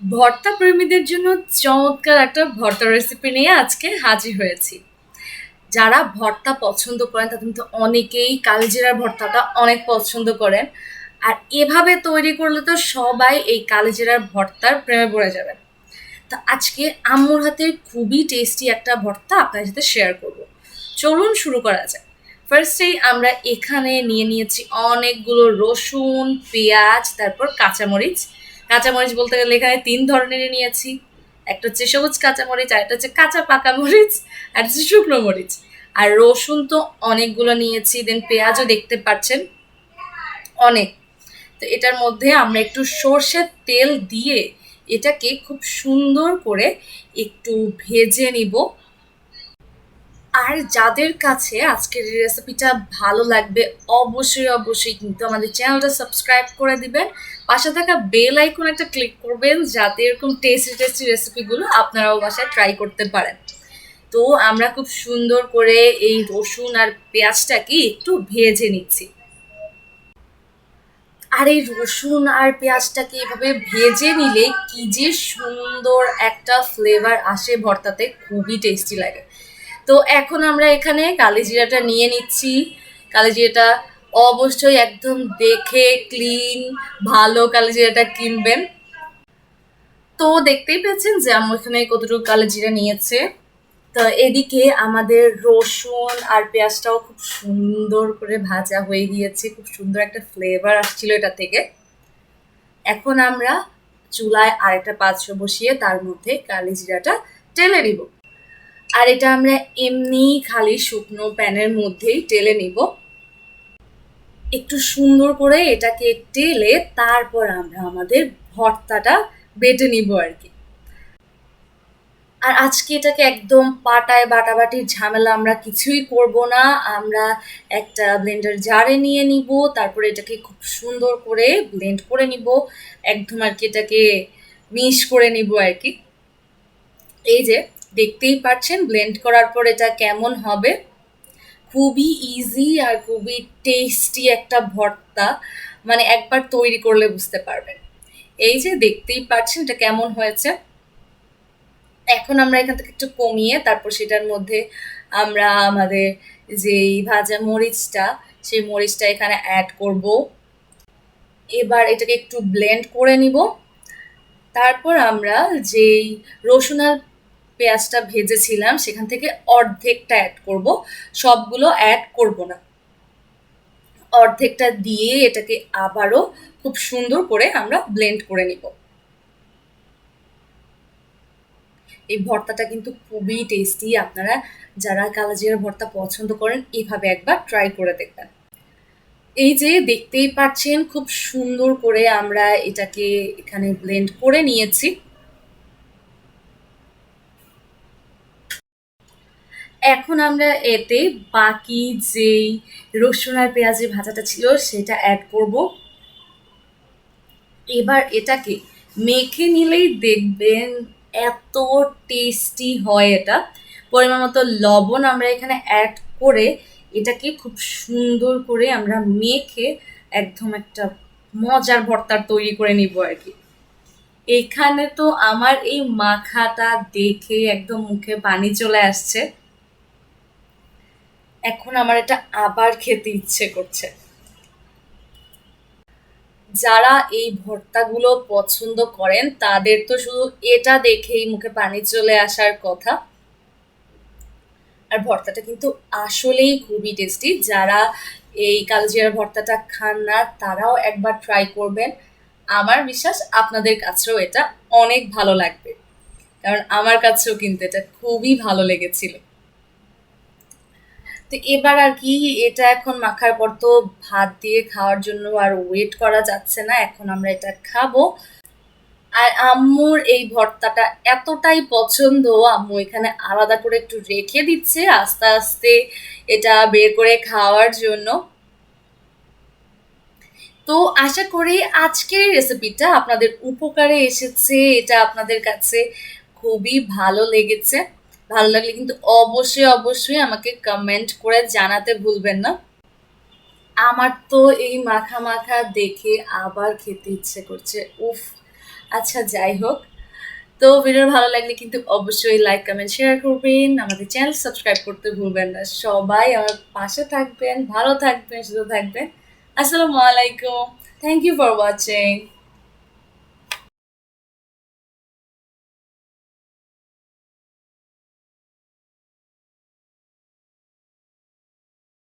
ভর্তা প্রেমীদের জন্য চমৎকার একটা ভর্তা রেসিপি নিয়ে আজকে হাজির হয়েছি। যারা ভর্তা পছন্দ করেন, তাদের কিন্তু অনেকেই কালিজিরার ভর্তাটা অনেক পছন্দ করেন। আর এভাবে তৈরি করলে তো সবাই এই কালিজিরার ভর্তার প্রেমে পড়ে যাবেন। তো আজকে আম্মুর হাতে খুবই টেস্টি একটা ভর্তা আপনার সাথে শেয়ার করব। চলুন শুরু করা যাক। ফার্স্টেই আমরা এখানে নিয়ে নিয়েছি অনেকগুলো রসুন, পেঁয়াজ, তারপর কাঁচামরিচ। কাঁচামরিচ বলতে গেলে এখানে তিন ধরনের নিয়েছি। একটা হচ্ছে সবুজ কাঁচামরিচ আর একটা হচ্ছে কাঁচা পাকা মরিচ, আর হচ্ছে শুকনো মরিচ। আর রসুন তো অনেকগুলো নিয়েছি দেন পেঁয়াজও দেখতে পাচ্ছেন। অনেক। তো এটার মধ্যে আমরা একটু সর্ষের তেল দিয়ে এটাকে খুব সুন্দর করে একটু ভেজে নিব। আর যাদের কাছে আজকের এই রেসিপিটা ভালো লাগবে, অবশ্যই অবশ্যই কিন্তু আমাদের চ্যানেলটা সাবস্ক্রাইব করে দিবেন। পাশে থাকা বেল আইকন একটা ক্লিক করবেন, যাতে এরকম টেস্টি টেস্টি রেসিপিগুলো আপনারাও বাসায় ট্রাই করতে পারেন। তো আমরা খুব সুন্দর করে এই রসুন আর পেঁয়াজটাকে একটু ভেজে নিচ্ছি। আর এই রসুন আর পেঁয়াজটাকে এভাবে ভেজে নিলে কি যে সুন্দর একটা ফ্লেভার আসে ভর্তাতে, খুবই টেস্টি লাগে। তো এখন আমরা এখানে কালিজিরাটা নিয়ে নিচ্ছি। কালিজিরাটা অবশ্যই একদম দেখে ক্লিন ভালো কালিজিরাটা কিনবেন। তো দেখতেই পেয়েছেন যে আমার এখানে কতটুকু কালিজিরা নিয়েছে। তো এদিকে আমাদের রসুন আর পেঁয়াজটাও খুব সুন্দর করে ভাজা হয়ে গিয়েছে। খুব সুন্দর একটা ফ্লেভার আসছিল এটা থেকে। এখন আমরা চুলায় আরেকটা পাত্র বসিয়ে তার মধ্যে কালি জিরাটা টেলে নিব। আর এটা আমরা এমনি খালি শুকনো প্যানের মধ্যেই টেলে নিব। একটু সুন্দর করে এটাকে টেলে তারপর আমরা আমাদের ভর্তাটা বেটে নিব আর কি। আর আজকে এটাকে একদম পাটায় বাটাবাটির ঝামেলা আমরা কিছুই করব না। আমরা একটা ব্লেন্ডার জারে নিয়ে নিব, তারপরে এটাকে খুব সুন্দর করে ব্লেন্ড করে নিব। একদম আর কি এটাকে মিশ করে নিব আর কি। এই যে দেখতেই পাচ্ছেন ব্লেন্ড করার পর এটা কেমন হবে? খুবই ইজি আর খুবই টেস্টি একটা ভর্তা মানে একবার তৈরি করলে বুঝতে পারবেন। এই যে দেখতেই পাচ্ছেন এটা কেমন হয়েছে। এখন আমরা এখান থেকে একটু কমিয়ে তারপর সেটার মধ্যে আমরা আমাদের যেই ভাজা মরিচটা, সেই মরিচটা এখানে অ্যাড করব। এবার এটাকে একটু ব্লেন্ড করে নিব। তারপর আমরা যেই রসুন আর পেঁয়াজটা ভেজেছিলাম, সেখান থেকে অর্ধেকটা অ্যাড করব। সবগুলো অ্যাড করব না। অর্ধেকটা দিয়ে এটাকে আবারও খুব সুন্দর করে আমরা ব্লেন্ড করে নিব। এই ভর্তাটা কিন্তু খুবই টেস্টি আপনারা যারা কালাজিরার ভর্তা পছন্দ করেন, এভাবে একবার ট্রাই করে দেখবেন। এই যে দেখতেই পাচ্ছেন, খুব সুন্দর করে আমরা এটাকে এখানে ব্লেন্ড করে নিয়েছি। এখন আমরা এতে বাকি যেই রসুন আর পেঁয়াজের ভাজাটা ছিল সেটা অ্যাড করব। এবার এটাকে মেখে নিলেই দেখবেন এত টেস্টি হয় এটা। পরিমাণ মতো লবণ আমরা এখানে অ্যাড করে এটাকে খুব সুন্দর করে আমরা মেখে একদম একটা মজার ভর্তার তৈরি করে নিব আর কি। এখানে তো আমার এই মাখাটা দেখে একদম মুখে পানি চলে আসছে। এখন আমার এটা আবার খেতে ইচ্ছে করছে। যারা এই ভর্তাগুলো পছন্দ করেন, তাদের তো শুধু এটা দেখেই মুখে পানি চলে আসার কথা। আর ভর্তাটা কিন্তু আসলেই খুবই টেস্টি যারা এই কালজিরার ভর্তাটা খান না, তারাও একবার ট্রাই করবেন। আমার বিশ্বাস আপনাদের কাছেও এটা অনেক ভালো লাগবে। কারণ আমার কাছেও কিন্তু এটা খুবই ভালো লেগেছিল। তো এবার আর কি, এটা এখন মাখার পর তো ভাত দিয়ে খাওয়ার জন্য আর ওয়েট করা যাচ্ছে না, এখন আমরা এটা খাব। আর আম্মুর এই ভর্তাটা এতটাই পছন্দ, আম্মু এখানে আলাদা করে একটু রেখে দিচ্ছে আস্তে আস্তে এটা বের করে খাওয়ার জন্য। তো আশা করি আজকের রেসিপিটা আপনাদের উপকারে এসেছে, এটা আপনাদের কাছে খুবই ভালো লেগেছে। ভালো লাগলে কিন্তু অবশ্যই অবশ্যই আমাকে কমেন্ট করে জানাতে ভুলবেন না। আমার তো এই মাখা মাখা দেখে আবার খেতে ইচ্ছে করছে। উফ আচ্ছা যাই হোক। তো ভিডিও ভালো লাগলে কিন্তু অবশ্যই লাইক কমেন্ট শেয়ার করবেন। আমাদের চ্যানেল সাবস্ক্রাইব করতে ভুলবেন না। সবাই আমার পাশে থাকবেন, ভালো থাকবেন, সুস্থ থাকবেন। আসসালামু আলাইকুম। Thank you for watching